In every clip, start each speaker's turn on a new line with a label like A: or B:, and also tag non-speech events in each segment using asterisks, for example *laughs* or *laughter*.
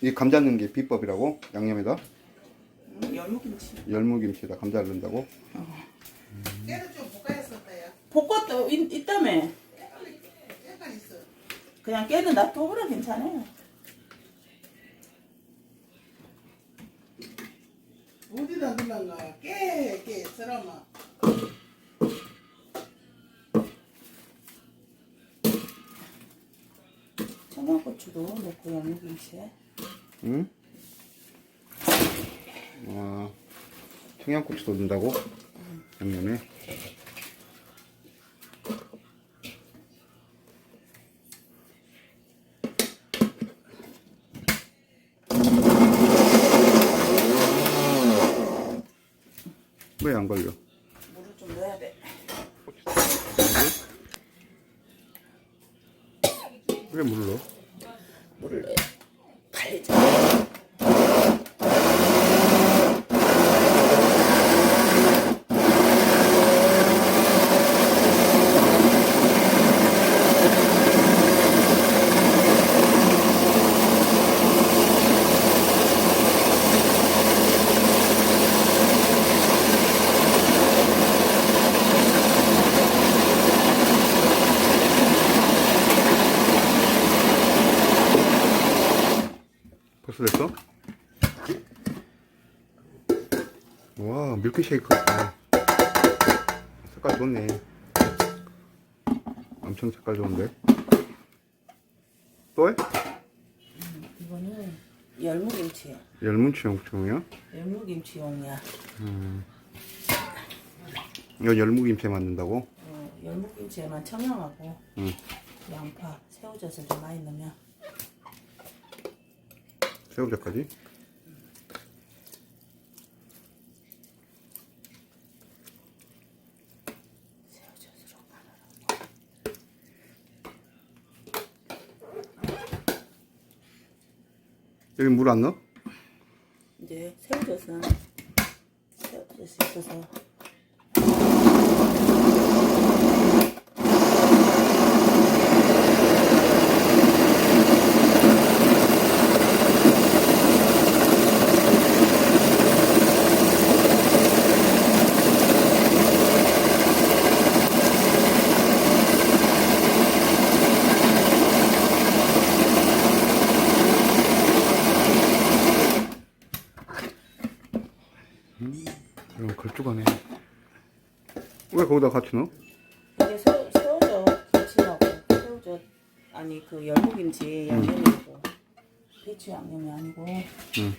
A: 이 감자 넣는 게 비법이라고 양념에다
B: 음, 열무김치.
A: 열무김치에다 감자를 넣는다고
C: 깨를 좀 볶아였었다야.
B: 볶았다 있, 있다며.
C: 깨가 있어.
B: 그냥 깨는 놔둬보라 괜찮아요.
C: 어디다 넣는가? 깨, 깨, 쓰라마.
B: 청양 고추도 넣고 열무김치에.
A: 응? 와 청양고추도 넣는다고 양념에 왜 안 걸려?
B: 물을 좀 넣어야 돼.
A: 왜 물을 넣어? 벌써 됐어? 와 밀크쉐이크 색깔 좋네 엄청 색깔 좋은데 또 해?
B: 이거는 열무김치.
A: 열무치 용충이야?
B: 열무김치용이야.
A: 이거 열무김치 만든다고?
B: 어, 열무김치에만 청양하고
A: 응.
B: 양파, 새우젓을 좀 많이 넣으면 간을
A: 여기 물 안 넣어?
B: 이제 새우젓은 새우젓이 있어서
A: 이거 걸쭉하네 왜 거기다 같이 넣어?
B: 이게 새우, 새우젓 김치하고. 새우젓. 아니 그 열무김치 양념이고. 배추 양념이 아니고
A: 응.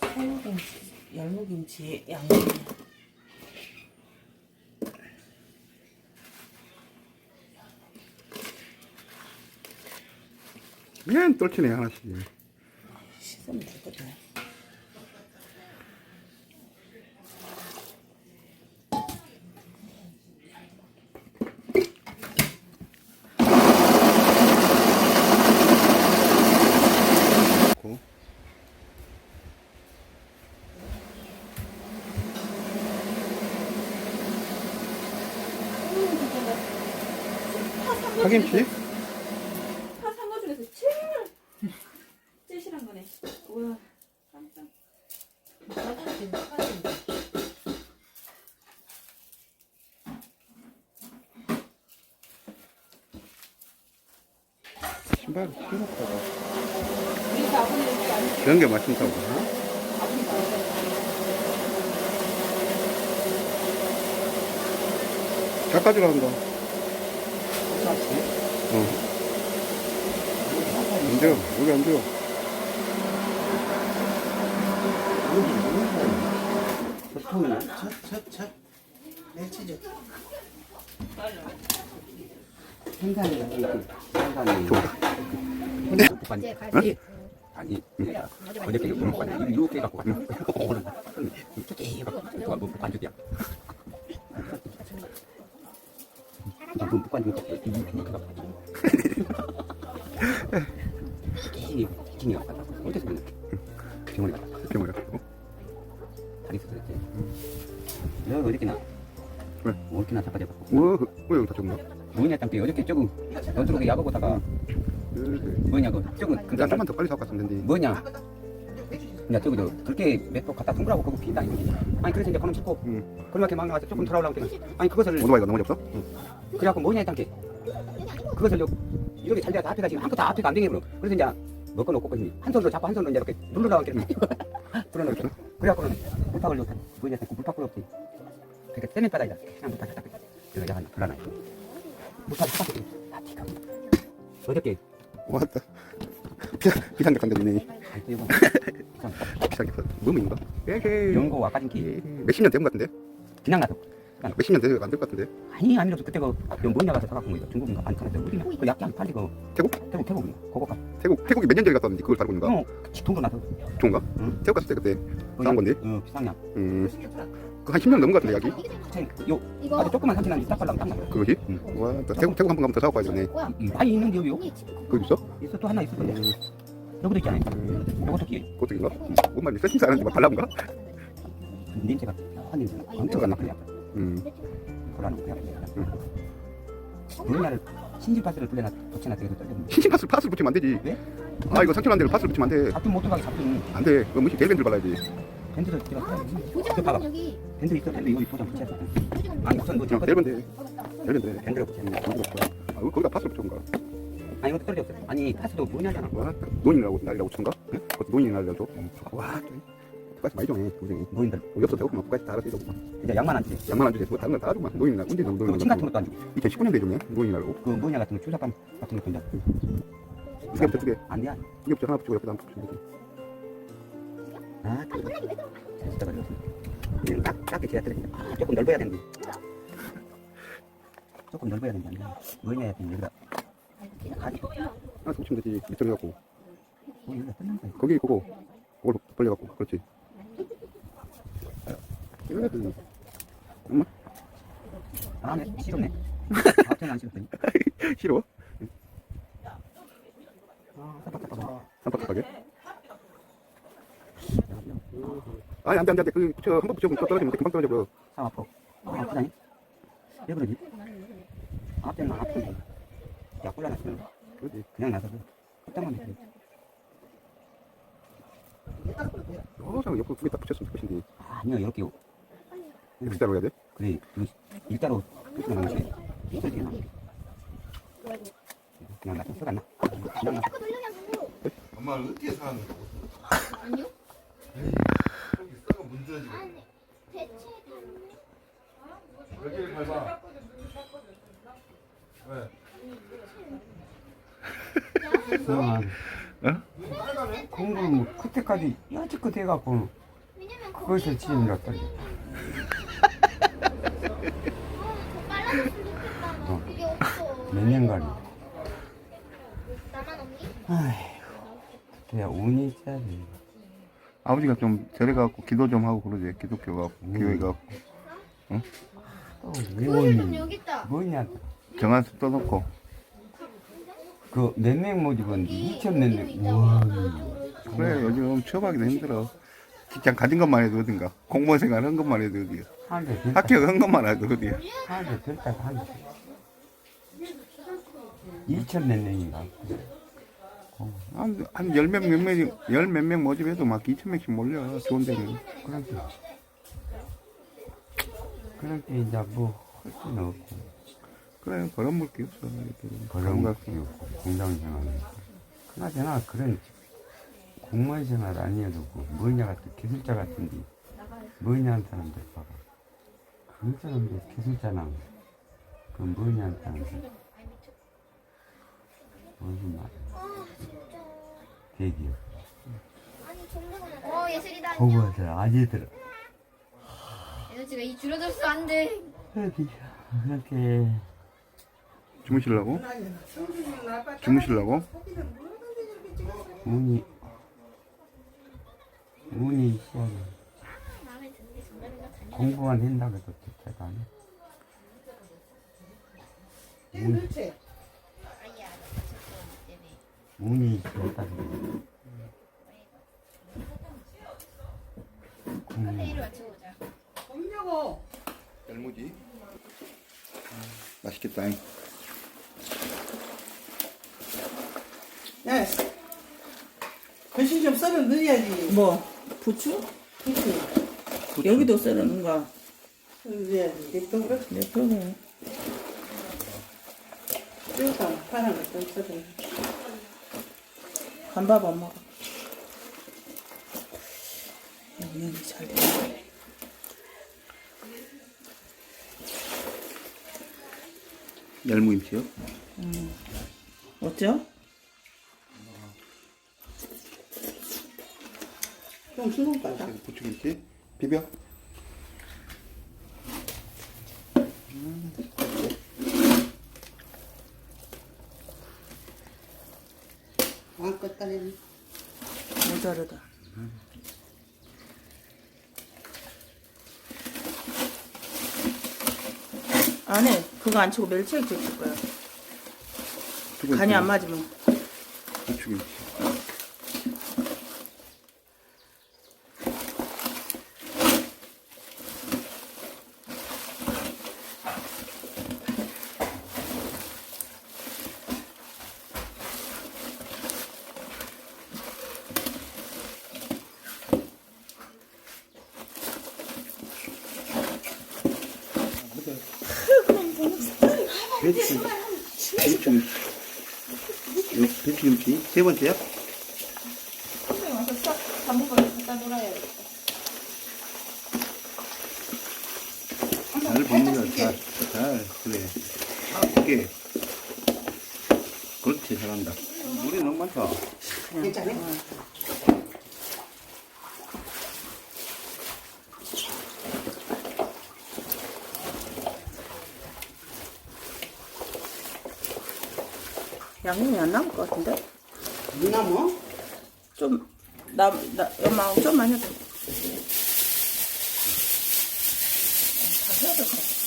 B: 새우김치 열무김치 양념이야.
A: 그냥 떨치네 하나씩.
B: 씻으면 되거든
A: 넣고 파김치?
D: 파 산 거 중에서 제일 제일 싫은 거네. 우와 깜짝.
A: 신발 신박하다
D: 우리 아버님 안
A: 이런 게 맛있다고 잘 가져간다 어. 안 돼요 여기 안 돼요
C: 첫, 첫, 첫. 멸치젓.
E: 이제 갈비
F: 아니 어저께 못 먹고 왔는데 이렇게 갖고 왔는 오늘 이렇게 갖고 뭐 반죽이야 이거 못 반죽 이렇게 갖고 이게 킹이 갖고 왔다 어디서 그냥 병원에 갔다
A: 이렇게 뭐야?
F: 다리 수술했지 너 어저께 나?
A: 왜?
F: 어저께 나 자빠져?
A: 뭐, 왜 여기 다 적나?
F: 뭐냐 땅때 어저께 조금 너쪽에 약 먹었다가 뭐냐 그 저거
A: 야,
F: 그냥
A: 좀만 더 빨리 사고 갔으면 된대.
F: 뭐냐
C: 아까 딱 배추 줬어.
F: 야 저거 저 그렇게 몇도 갖다 둥그라고 그거 비다 이거 아니 그래서 이제 그놈 씻고
A: 응.
F: 그렇게 막 나와서 조금 돌아오려고 했더니 아니 그것을
A: 오토바이가 너무 없어?
F: 그래갖고 뭐냐 했단 게 그것을 요 이렇게 잘 돼서 앞에가 지금 아무것도 앞에가 안 되게 그러 그래서 이제 먹고 놓고 있니 한 손으로 잡고 한 손으로 이제 이렇게 누르라고 이렇게 *laughs* 불어넣었어 그래갖고는 물팍을 요 뭐냐 했고 물팍 없지 그러니까 세면 바닥이다. 그냥 물팍 딱 그래서 약간 불안해. 물팍을 딱 아, 티가 어저께
A: 왔다. 비상.
F: 아이 또 *laughs* *laughs* 이거
A: 비상격. 뭐? 에헤이.
F: 연고 아까 진기
A: 몇십 년 된 것 같은데?
F: 그냥 나서
A: 몇십 년 돼서 안될 것 같은데?
F: 아니 아니라도 그때 그 뭐냐 가서 사갖고 온 거야 중국인가 안 팔았대 어디냐 그 약기 안 팔리 그
A: 태국?
F: 태국 태국인가 그거 가
A: 태국, 태국이 몇 년 전에 갔다 왔는데 그걸 살고 있는 거야?
F: 어 돈도 나서
A: 좋은가?
F: 응.
A: 태국 갔을 때 그때 사온 건데?
F: 어 비상약
A: 음. 그한 10년 넘은 것 같은데, 약이?
F: 요
D: 이거
F: 아주 조그만 삼촌한테 딱 발라면 딱 맞아
A: 그것이?
F: 응.
A: 와, 또 태국, 태국 한 번 가면 더 사고 가야 되네.
F: 많이 있는데 여기 요
A: 거기 있어?
F: 있어 또 하나 있을 건데 여기도 있잖아요 요것도 끼
A: 그것도인가? 뭔 말이 세팅사 하는지 막 발라본가?
F: 냄새가 한 냄새 엄청 안 나쁘냐
A: 음.
F: 그러는 거야 우리나라를 신진 파스를 불려놔 붙여놔 되게 떨렸는데
A: 신신 파스, 파스를 붙이면 안 되지.
F: 왜?
A: 아, 이거 상처난 데를 파스를 붙이면 안 돼.
F: 잡든 못 들어가게 잡든
A: 안 돼. 그거 무시 델벤트를 발라야지.
F: 밴드를 들어 저
D: 보자
F: 봐봐
D: 여기
F: 밴드 있어 밴드 이거 도장 붙여서 아니 우선 뭐
A: 어, 델벤트. 델벤트.
F: 밴드를 붙여야 돼
A: 아, 거기다 파스를 붙여온 거야.
F: 아니 이것도 떨어졌어 아니 파스도 뭐냐잖아
A: 와, 논이라고 날이라고 쳤가? 그것도 논이 날이라고 줘. 와, 똑같이 많이 정해, 동생이.
F: 노인들
A: 옆서 배고프면 똑같이 다 알아서 해줘.
F: 이제 양만 안 주지
A: 양만 안 주지. 뭐 다른 건다 주마. 논이 날, 언제 논이
F: 그침 같은 것도 안 주고
A: 2019년도에 줬네. 논이 날고.
F: 그 뭐냐 같은 거 주사감 같은 것도 이제
A: 두 개부터 두 개.
F: 안 돼.
A: 두 개부터 하나 붙이고 옆에다 하나 되지.
F: 아, 그 진짜 걸렸어. 딱, 지야 되는데. 아, 조금 넓어야 되는데. 조금 넓어야. 뭐냐 했더니 여기다. 가지.
A: 하나 붙이면 되지. 밑으로 해갖고. 거기 그거. 그걸 벌려갖고. 그렇지. 이거 해야지.
F: 아, 네, 싫었네. 앞에는 안 싫었더니. *laughs*
A: 싫어?
F: 아.
A: 깜빡깜빡해. 아니, 안 돼, 안 돼, 안 돼. 그, 붙여. 한번 붙여보면 또 떨어지면 돼. 금방 떨어져 버려.
F: 상 아파. 아, 아프다니? 왜 그러지? 앞에는 아픈데. 약 골라놨으면
A: 그러지.
F: 그냥 끝장만 냈지.
A: 어, 장 옆으로 두개 딱 붙였으면 좋겠는데.
F: 아니요, 이렇게.
A: 이렇게 따로 해야 돼?
F: 그래, 그 일자로 끝이 나는 게 이슬게 나. 그냥 나좀 써갔나? 그냥 나.
E: 엄마는 어떻게 사는 거고?
G: 아니요?
E: 여기 썩어 문드러지고
G: 아니 대체
E: 여기를 밟아 왜?
F: 공부를 뭐 그때까지 여지껏 해갖고 그것을
G: 그게 없어
F: 몇 년간.
G: 없니?
F: 그냥 운이 있어야지.
A: 아버지가 좀 절해갖고 기도 좀 하고 그러지. 기독교가, 교회 가고.
F: 또왜
G: 교회는
F: 오니?
G: 여기 있다
F: 뭐냐?
A: 정한수 떠놓고.
F: 그 몇명 모집은
G: 여기
F: 2천 몇
G: 여기도
F: 명.
G: 있다.
F: 우와.
A: 그래, 요즘 취업하기도 힘들어. 직장 가진 것만 해도 어딘가. 공무원 생활 한 것만 해도 어디야.
F: 한대 들
A: 합격 한 것만 해도 어디야.
F: 한대 들다가 한대. 2천 몇 명인가?
A: 한, 한열 명, 몇 명, 열 몇 명 모집해도 막 2천 명씩 몰려. 좋은 데는.
F: 그렇게. 그렇게 이제 뭐 할 수는 없고.
A: 그래, 벌어먹을 게 없어. 게
F: 없고 공장 생활. 그나저나 그런 공무원 생활 아니어도 그 뭐냐 같은 기술자 같은데 뭐냐 한 사람들 봐봐. 그 사람들 기술자나 그 뭐냐 한 사람들. 무슨
G: 말아 진짜.
F: 대기업.
G: 어 예슬이다
F: 보고들 아니들.
G: 에너지가 이 줄어들어서 안돼.
F: 이렇게 이렇게
A: 주무실라고? 주무실라고?
G: 드는데 정말인가 다냐
F: 공부만 한다고 해도
C: 넣지?
G: 아니야 저 때문에
F: 운이
C: 없냐고
A: 열무지. 맛있겠다. 잉.
C: 야, 글씨 좀 썰어 넣어야지.
B: 뭐 부추?
C: 그치?
B: 여기도 썰어는가?
C: 넣어야지. 냅둬.
B: 냅둬네.
C: 쭉 파란 거좀 썰어.
B: 간밥 엄마가. 양념이 잘 돼.
A: 열무김치요?
B: 어때
C: 좀 싱거울 것 같다.
A: 부추김치 비벼.
C: 안 껐다니.
B: 모자르다. 안에 그거 안 치고 멸치액 줄 거야. 간이 안 맞으면.
A: 부추김치. 배추, 배추, 배추김치 세 번째요?
B: 선생님 와서 싹 단무까지 갖다 놀아야 돼.
A: 잘 볶는다, 잘, 잘, 그래. 이게 그렇지, 잘한다. 물이 너무 많다.
C: 괜찮아?
B: 양념이 안 남을 것 같은데?
C: 누나 뭐?
B: 좀, 나, 나, 엄마 좀만 해도. 다 해야 될것 같아.